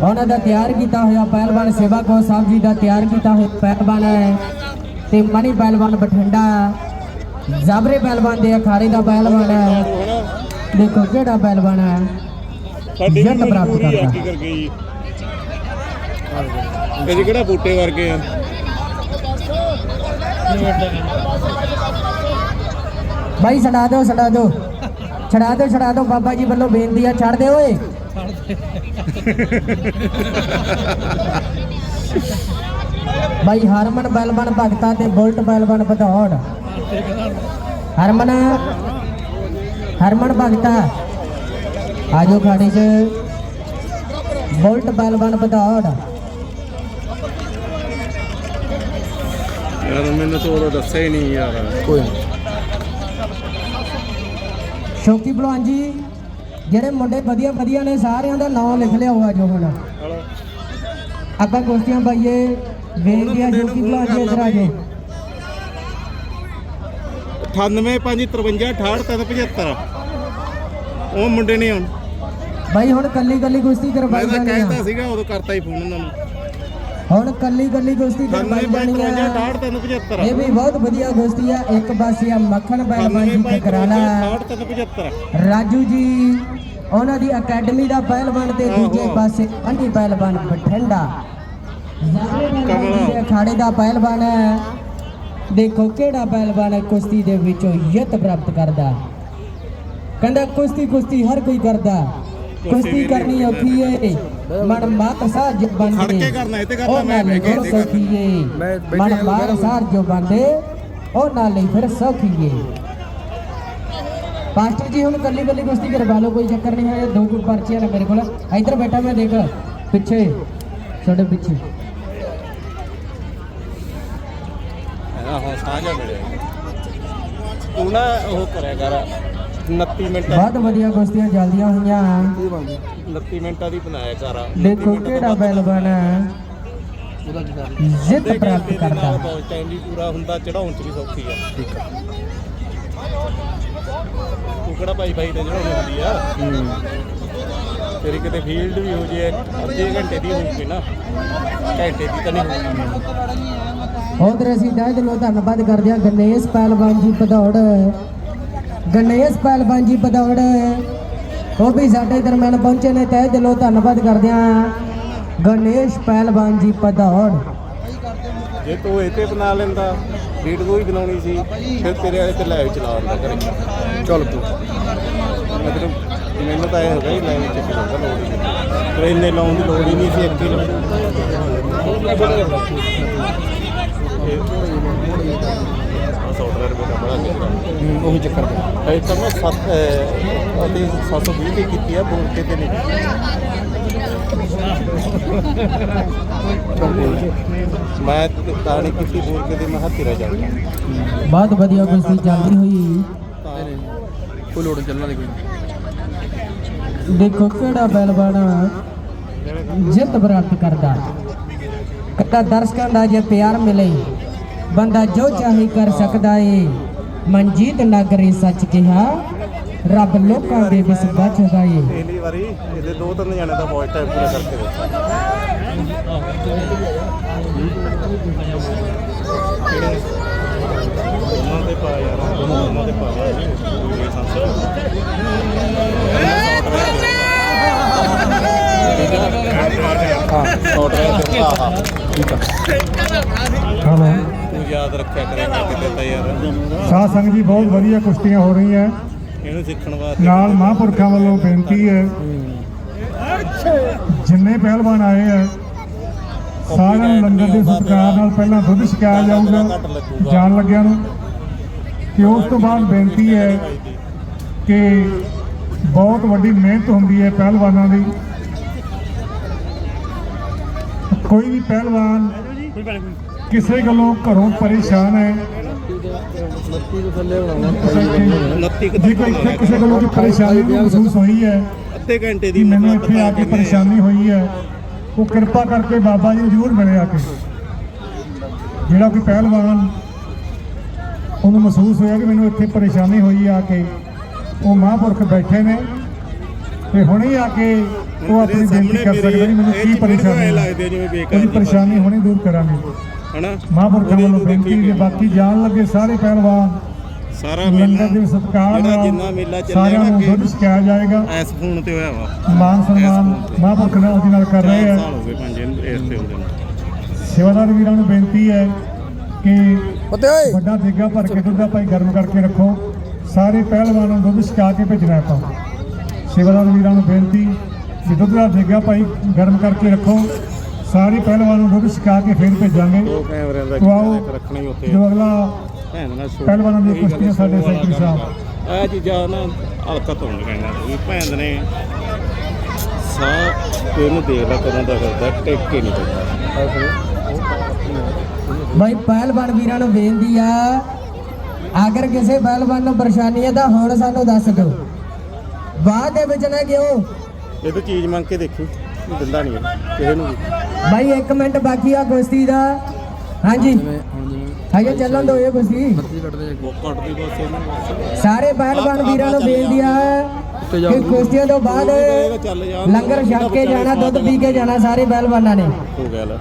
B: ਉਹਨਾਂ ਦਾ ਤਿਆਰ ਕੀਤਾ ਹੋਇਆ ਪਹਿਲਵਾਨ, ਸੇਵਾ ਕੋ ਸਾਹਿਬ ਜੀ ਦਾ ਤਿਆਰ ਕੀਤਾ ਹੋਇਆ ਪਹਿਲਵਾਨ ਹੈ। ਤੇ ਮਣੀ ਪਹਿਲਵਾਨ ਬਠਿੰਡਾ ਜ਼ਾਬਰੇ ਪਹਿਲਵਾਨ ਦੇ ਅਖਾੜੇ ਦਾ ਪਹਿਲਵਾਨ ਹੈ ਦੇਖੋ ਕਿਹੜਾ ਪਹਿਲਵਾਨ ਹੈ
E: ਸਾਡੀ
B: ਪ੍ਰਾਪਤ ਕਰਦਾ।
E: ਕੀ ਕਰ ਗਈ। ਇਹ ਕਿਹੜਾ ਬੂਟੇ ਵਰਗੇ ਆ?
B: ਭਾਈ ਛਡਾ ਦਿਓ ਛਡਾ ਦਿਓ। ਛਡਾ ਦਿਓ ਛਡਾ ਦਿਓ। ਬਾਬਾ ਜੀ ਵੱਲੋਂ ਬੇਨਤੀ ਆ ਛੱਡ ਦੇ ਓਏ। ਭਾਈ ਹਰਮਨ ਬੈਲਬਨ ਭਗਤਾ ਤੇ ਬੁਲਟ ਬੈਲਬਨ ਭਦੌੜ ਹਰਮਨ ਹਰਮਨ ਭਗਤਾ ਆਜੋ ਖਾੜੀ 'ਚ। ਬੁਲਟ ਬੈਲਬਨ ਭਦੌੜ
E: ਯਾਰ ਮੈਨੂੰ ਤਾਂ ਉਹ ਦੱਸਿਆ ਹੀ ਨਹੀਂ ਯਾਰ।
C: ਕੋਈ
B: ਸ਼ੌਕੀ ਭਲਵਾਨ ਜੀ ਜਿਹੜੇ ਮੁੰਡੇ ਵਧੀਆ ਵਧੀਆ ਨੇ ਸਾਰਿਆਂ ਦਾ ਨਾਮ ਲਿਖ ਲਿਆ ਹੋਆ ਜੋ ਹੁਣ। ਆਪਾਂ ਕੁਸ਼ਤੀਆਂ ਪਾਈਏ। ਵੇਖ ਗਿਆ ਸ਼ੌਕੀ ਭਲਵਾਨ ਜੀ ਇਧਰ ਆ ਜਾਓ
E: 98 5 53 68 75 ਉਹ ਮੁੰਡੇ ਨੇ ਹੁਣ
B: ਬਾਈ ਹੁਣ ਕੱਲੀ ਕੱਲੀ ਕੁਸ਼ਤੀ
E: ਮੈਂ
B: ਕਰਵਾਈ
E: ਤਾਂ
B: ਜਾਣੀ
E: ਕਹਿਤਾ
B: ਆ
E: ਸੀਗਾ ਉਦੋਂ ਕਰਤਾ ਹੀ ਫੋਨ ਉਹਨਾਂ ਨੂੰ।
B: ਹੁਣ ਕੱਲੀ ਕੱਲੀ ਕੁਸ਼ਤੀ
E: 98
B: ਕਰਵਾਈ
E: 5
B: ਜਾਣੀ
E: 53
B: ਆ
E: 68 75
B: ਇਹ ਵੀ ਬਹੁਤ ਵਧੀਆ ਕੁਸ਼ਤੀ ਆ। ਇੱਕ ਪਾਸੇ ਆ ਮੱਖਣ ਪਹਿਲਵਾਨ ਜੀ ਕਕਰਾਲਾ
E: 68 75
B: ਰਾਜੂ ਜੀ ਉਹਨਾਂ ਦੀ ਅਕੈਡਮੀ ਦਾ ਪਹਿਲਵਾਨ ਤੇ ਦੂਜੇ ਪਾਸੇ ਅੰਡੀ ਪਹਿਲਵਾਨ ਬਠਿੰਡਾ। ਕਮਲ। ਦੇ ਅਖਾੜੇ ਦਾ ਪਹਿਲਵਾਨ ਹੈ। ਦੇਖੋ ਕਿਹੜਾ ਪਹਿਲਵਾਨ ਹੈ ਕੁਸ਼ਤੀ ਦੇ ਵਿੱਚੋਂ ਜਿੱਤ ਪ੍ਰਾਪਤ ਕਰਦਾ ਕਹਿੰਦਾ ਕੁਸ਼ਤੀ ਕੁਸ਼ਤੀ ਹਰ ਕੋਈ ਕਰਦਾ ਕੁਸ਼ਤੀ ਕਰਨੀ ਔਖੀ ਏ ਮਨ ਮਾਤ ਸਾਹ ਜੋ
E: ਖੜ
B: ਬੰਦੇ
E: ਕੇ ਕਰਨਾ, ਇਹ ਤੇ ਕਰਨਾ, ਮੈਂ ਕੇ
B: ਮਨ ਮਾਤ ਸਾਹ ਜੋ ਬੰਦੇ ਉਹ ਨਾਲੇ ਫਿਰ ਸੌਖੀ ਏ। ਪਾਸਟਰ ਜੀ ਹੁਣ ਕੱਲੀ ਕੱਲੀ ਕੁਸ਼ਤੀ ਕਰਵਾ ਲਓ ਕੋਈ ਚੱਕਰ ਨਹੀਂ ਹੈ। ਦੋ ਕੁ ਪਰਚੀਆਂ ਨੇ ਮੇਰੇ ਕੋਲ। ਇੱਧਰ ਬੈਠਾ ਮੈਂ ਦੇਖ। ਪਿੱਛੇ ਤੁਹਾਡੇ ਪਿੱਛੇ
E: ਆਹੋ ਸਾਂਝਾ ਮਿਲਿਆ। ਤੂੰ ਨਾ ਉਹ ਕਰਿਆ ਕਰ 29 ਮਿੰਟ
B: ਬਹੁਤ ਵਧੀਆ ਕੁਸ਼ਤੀਆਂ ਚੱਲਦੀਆਂ ਹੋਈਆਂ।
C: ਇਹ ਬੰਦ
E: 29 ਮਿੰਟਾਂ ਦੀ ਬਣਾਇਆ ਕਰ।
B: ਦੇਖੋ ਕਿਹੜਾ ਪਹਿਲਵਾਨ ਹੈ ਜਿੱਤ ਪ੍ਰਾਪਤ ਕਰਦਾ
E: ਬਹੁਤ ਟਾਈਮ ਵੀ ਪੂਰਾ ਹੁੰਦਾ ਚੜਾਉਣ ਚ ਵੀ ਸੌਖੀ ਆ।
C: ਠੀਕ ਆ।
E: ਤੂੰ ਕਿਹੜਾ ਭਾਈ ਭਾਈ ਤੇ ਚੜਾਉਣੀ ਹੁੰਦੀ ਆ? ਤੇਰੀ ਕਿਤੇ ਫੀਲਡ ਵੀ ਹੋ ਜੇ ਅੱਧੇ ਘੰਟੇ ਦੀ ਹੋਊਗੀ ਨਾ ਘੰਟੇ ਦੀ ਤਾਂ ਨਹੀਂ ਹੋਊਗੀ
B: ਉਧਰ ਅਸੀਂ ਤਹਿ ਦਿਲੋਂ ਧੰਨਵਾਦ ਕਰਦੇ ਹਾਂ ਗਣੇਸ਼ ਪਹਿਲਵਾਨ ਜੀ ਭਦੌੜ। ਗਣੇਸ਼ ਪਹਿਲਵਾਨ ਜੀ ਭਦੌੜ ਉਹ ਵੀ ਸਾਡੇ ਦਰਮਿਆਨ ਪਹੁੰਚੇ ਨੇ ਤਹਿ ਦਿਲੋਂ ਧੰਨਵਾਦ ਕਰਦੇ ਹਾਂ ਗਣੇਸ਼ ਪਹਿਲਵਾਨ ਜੀ ਭਦੌੜ।
E: ਜੇ ਤੂੰ ਤੇ ਬਣਾ ਲੈਂਦਾ ਵੀਡੀਓ ਹੀ ਬਣਾਉਣੀ ਸੀ ਫਿਰ ਤੇਰੇ ਵਾਲੇ ਤੇ ਲਾਈਵ ਚਲਾ ਕਰੇ
C: ਚੱਲ ਤੂੰ।
E: ਮਤਲਬ ਮੈਨੂੰ ਤਾਂ ਇਹ ਹੋ ਗਿਆ ਹੀ ਲਾਈਵ ਚ ਚਲਾਉਂਦਾ ਲੋੜ ਹੀ ਨਹੀਂ ਪਰ ਇੰਨੇ ਲਾਉਣ ਦੀ ਲੋੜ ਹੀ ਨਹੀਂ ਸੀ ਇੱਕ ਹੀ ਸੌਫਟਵੇਅਰ ਬੜਾ ਬੜਾ
C: ਹੂੰ, ਉਹੀ ਚੱਕਰ ਪਿਆ।
E: ਇਹ ਤਾਂ ਮੈਂ 7 ਅਤੇ 720 ਦੀ ਕੀਤੀ ਆ ਬੋਲ ਕੇ ਤੇ ਨਹੀਂ। ਮੈਂ ਤੇ ਤਾਂ ਨਹੀਂ ਕੀਤੀ ਬੋਲ ਕੇ ਤੇ ਮੈਂ ਹੱਥੀ ਰਹਿ ਜਾਊਂਗਾ।
B: ਬਹੁਤ ਵਧੀਆ ਕੁਸ਼ਤੀ ਚੱਲਦੀ ਹੋਈ।
C: ਕੋਈ ਲੋੜ ਨਹੀਂ ਚੱਲਣਾ ਦੀ ਕੋਈ।
B: ਦੇਖੋ ਕਿਹੜਾ ਪਹਿਲਵਾਨ ਜਿੱਤ ਪ੍ਰਾਪਤ ਕਰਦਾ। ਕਦਾ ਦਰਸ਼ਕਾਂ ਦਾ ਜੇ ਪਿਆਰ ਮਿਲੇ, ਬੰਦਾ ਜੋ ਚਾਹੇ ਕਰ ਸਕਦਾ ਏ। ਮਨਜੀਤ ਨਗਰੀ ਸੱਚ ਕਿਹਾ, ਰੱਬ ਲੋਕਾਂ ਦੇ ਵਿਸ ਬਚਦਾ ਏ।
E: ਪਹਿਲੀ ਵਾਰੀ ਇਹਦੇ ਦੋ ਤਿੰਨ ਜਣੇ ਦਾ ਵੌਇਸ ਟਾਈਮ ਪੂਰਾ ਕਰਕੇ ਉਹਨਾਂ ਦੇ ਪਾ ਯਾਰ, ਉਹਨਾਂ ਦੇ ਪਾ ਹਾਂ ਸੌਫਟਵੇਅਰ ਤੇ ਆਹਾ
C: ਠੀਕ ਆ
A: ਹਲੋ
E: ਤੂੰ ਯਾਦ ਰੱਖਿਆ ਕਰੇਗਾ ਕਿਤੇ ਤਾਂ ਯਾਰ
A: ਸਾਧ ਸੰਗਤ ਜੀ ਬਹੁਤ ਵਧੀਆ ਕੁਸ਼ਤੀਆਂ ਹੋ ਰਹੀਆਂ।
E: ਇਹਨੂੰ ਸਿੱਖਣ ਵਾਸਤੇ
A: ਨਾਲ ਮਹਾਂਪੁਰਖਾਂ ਵੱਲੋਂ ਬੇਨਤੀ ਹੈ, ਜਿੰਨੇ ਪਹਿਲਵਾਨ ਆਏ ਆ ਸਾਰਿਆਂ ਨੂੰ ਲੰਗਰ ਦੇ ਸਤਿਕਾਰ ਨਾਲ ਪਹਿਲਾਂ ਦੁੱਧ ਛਕਾਇਆ ਜਾਊਗਾ, ਜਾਣ ਲੱਗਿਆਂ ਨੂੰ। ਤੇ ਉਸ ਤੋਂ ਬਾਅਦ ਬੇਨਤੀ ਹੈ ਕਿ ਬਹੁਤ ਵੱਡੀ ਮਿਹਨਤ ਹੁੰਦੀ ਹੈ ਪਹਿਲਵਾਨਾਂ ਦੀ। ਕੋਈ ਵੀ ਪਹਿਲਵਾਨ ਕਿਸੇ ਗੱਲੋਂ ਘਰੋਂ ਪਰੇਸ਼ਾਨ ਹੈ।
E: 29
A: ਜੇ ਕੋਈ ਕਿਸੇ ਗੱਲੋਂ ਕੋਈ ਪਰੇਸ਼ਾਨੀ ਨੂੰ ਮਹਿਸੂਸ ਹੋਈ ਹੈ
E: ਅੱਧੇ ਘੰਟੇ ਦੀ
A: ਮੈਨੂੰ ਇੱਥੇ ਆ ਕੇ ਪਰੇਸ਼ਾਨੀ ਹੋਈ ਹੈ ਉਹ ਕਿਰਪਾ ਕਰਕੇ ਬਾਬਾ ਜੀ ਨੂੰ ਜ਼ਰੂਰ ਮਿਲੇ ਆ ਕੇ। ਜਿਹੜਾ ਕੋਈ ਪਹਿਲਵਾਨ ਉਹਨੂੰ ਮਹਿਸੂਸ ਹੋਇਆ ਕਿ ਮੈਨੂੰ ਇੱਥੇ ਪਰੇਸ਼ਾਨੀ ਹੋਈ ਆ ਕੇ ਉਹ ਮਹਾਂਪੁਰਖ ਬੈਠੇ ਨੇ ਤੇ ਹੁਣੇ ਆ ਕੇ ਉਹ ਆਪਣੀ ਬੇਨਤੀ ਕਰ ਸਕਦਾ ਜੀ ਮੈਨੂੰ ਕੀ ਪਰੇਸ਼ਾਨੀ ਹੈ।
E: ਲੱਗਦੇ ਜਿਵੇਂ ਬੇਕਾਰ
A: ਉਹਦੀ ਪਰੇਸ਼ਾਨੀ ਹੁਣੇ ਦੂਰ ਕਰਾਂਗੇ।
E: ਹਨਾ?
A: ਮਹਾਂਪੁਰਖਾਂ ਵੱਲੋਂ ਬੇਨਤੀ ਜੇ ਬਾਕੀ ਜਾਣ ਲੱਗੇ ਸਾਰੇ ਪਹਿਲਵਾਨ
E: ਸਾਰਾ ਮੇਲਾ
A: ਦੇ ਸਤਿਕਾਰ
E: ਜਿਹੜਾ ਜਿੰਨਾ ਮੇਲਾ ਚੱਲਿਆ ਨਾ
A: ਨੂੰ ਦੁੱਧ ਛਕਾਇਆ ਜਾਏਗਾ।
E: ਐਸ ਫੋਨ ਤੇ ਹੋਇਆ ਵਾ।
A: ਮਾਨ ਸਨਮਾਨ ਮਹਾਂਪੁਰਖ ਨਾਲ ਉਹਦੇ ਨਾਲ ਕਰ ਰਹੇ ਆ।
E: ਸਾਲ ਹੋ ਗਏ ਪੰਜ ਇਹਨੂੰ ਇਸ ਤੇ ਹੁੰਦੇ ਨੂੰ।
A: ਸੇਵਾਦਾਰ ਵੀਰਾਂ ਨੂੰ ਬੇਨਤੀ ਹੈ ਕਿ ਵੱਡਾ ਦੇਗਾ ਭਰ ਕੇ ਦੁੱਧ ਭਾਈ ਗਰਮ ਕਰਕੇ ਰੱਖੋ। ਸਾਰੇ ਪਹਿਲਵਾਨਾਂ ਨੂੰ ਦੁੱਧ ਛਕਾ ਕੇ ਭੇਜਣਾ ਆਪਾਂ। ਸੇਵਾਦਾਰ ਵੀਰਾਂ ਨੂੰ ਬੇਨਤੀ ਕਿ ਦੁੱਧ ਦਾ ਦੇਗਾ ਭਾਈ ਗਰਮ ਕਰਕੇ ਰੱਖੋ। ਸਾਰੇ ਪਹਿਲਵਾਨਾਂ ਨੂੰ ਦੁੱਧ ਛਕਾ ਕੇ ਫੇਰ ਭੇਜਾਂਗੇ। ਆਓ, ਜੋ ਅਗਲਾ ਪਹਿਲਵਾਨਾਂ ਕੁਸ਼ਤੀਆਂ ਸਾਡੇ ਸੈਕਟਰੀ ਸਾਹਿਬ।
E: ਇਹ ਚੀਜ਼ਾਂ ਨਾ ਹਲਕਤ ਹੋਣ ਵੀ ਭੈਣ ਨੇ ਸਾਹ ਤੇ ਇਹਨੂੰ ਦੇਖ ਲੈ ਕਦੋਂ ਦਾ ਕਰਦਾ ਟਿਕ ਕੇ ਨਹੀਂ ਕਰਦਾ
B: ਭਾਈ ਪਹਿਲਵਾਨ ਵੀਰਾਂ ਨੂੰ ਬੇਨਤੀ ਆ ਅਗਰ ਕਿਸੇ ਪਹਿਲਵਾਨ ਨੂੰ ਪਰੇਸ਼ਾਨੀ ਹੈ ਤਾਂ ਹੁਣ ਸਾਨੂੰ ਦੱਸ ਦਿਓ। ਬਾਅਦ ਦੇ ਵਿੱਚ ਨਾ ਕਿਉਂ?
E: ਇਹ ਤਾਂ ਚੀਜ਼ ਮੰਗ ਕੇ ਦੇਖੀ। ਦਿੰਦਾ ਨਹੀਂ ਕਿਸੇ ਨੂੰ ਵੀ।
B: ਭਾਈ 1 ਮਿੰਟ ਬਾਕੀ ਆ ਕੁਸ਼ਤੀ ਦਾ। ਹਾਂਜੀ। ਹਜੇ ਚੱਲਣ ਦੋ ਇਹ ਕੁਸ਼ਤੀ। ਸਾਰੇ ਪਹਿਲਵਾਨ ਵੀਰਾਂ ਨੂੰ ਬੇਨਤੀ ਆ ਕਿ ਕੁਸ਼ਤੀਆਂ ਤੋਂ ਬਾਅਦ ਲੰਗਰ ਛਕ ਕੇ ਜਾਣਾ ਦੁੱਧ ਪੀ ਕੇ ਜਾਣਾ ਸਾਰੇ ਪਹਿਲਵਾਨਾਂ ਨੇ।
E: ਹੋ ਗਿਆ ਲੈ।